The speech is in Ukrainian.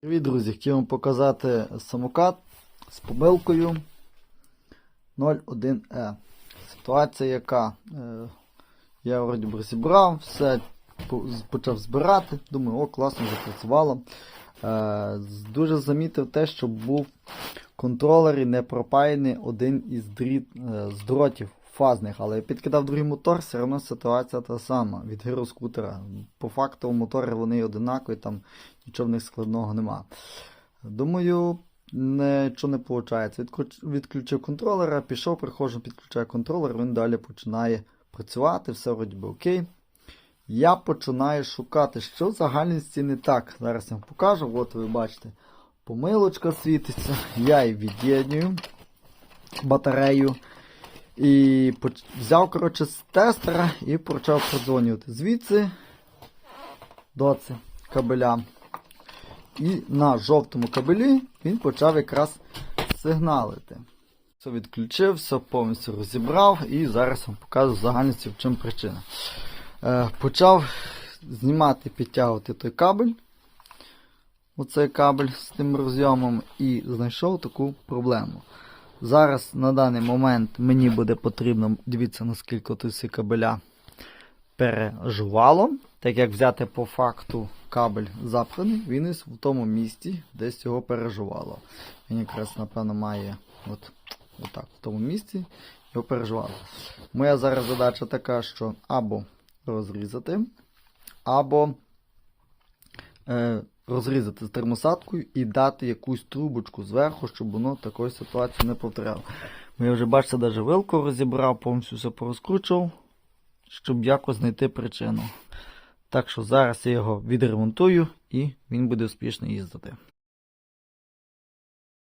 Привіт, друзі! Хотів вам показати самокат з помилкою 01E. Ситуація яка? Е, Я вроді розібрав, все почав збирати. Думаю, о, класно запрацювало. Е, Дуже замітив те, що був в контролері не пропаяний один із дріт, е, з дротів фазних, але я підкидав другий мотор, все одно ситуація та сама від гіроскутера. По факту мотори вони одинакові, там нічого в них складного нема. Думаю, нічого не виходить. Відключив контролера, пішов, приходжу, підключаю контролер, він далі починає працювати, все вроді би окей. Я починаю шукати, що в загальності не так. Зараз я вам покажу. От ви бачите, помилочка світиться. Я її від'єднюю батарею. І взяв, коротше, тестера і почав продзвонювати звідси до це кабеля. І на жовтому кабелі він почав якраз сигналити. Все відключив, все повністю розібрав і зараз вам показую в загальності, в чому причина. Е, почав знімати, підтягувати той кабель. Оцей кабель з тим розйомом і знайшов таку проблему. Зараз на даний момент мені буде потрібно, дивіться наскільки тут всі кабеля пережувало. Так як взяти по факту кабель запханий, він ось в тому місці десь його пережувало. Він якраз, напевно, має от, отак, в тому місці його переживало. Моя зараз задача така, що або розрізати, або е, розрізати з термосаткою і дати якусь трубочку зверху, щоб воно такої ситуації не повторяло. Бо Я вже бачите, навіть вилку розібрав, повністю все порозкручував, щоб якось знайти причину. Так що зараз я його відремонтую і він буде успішно їздити.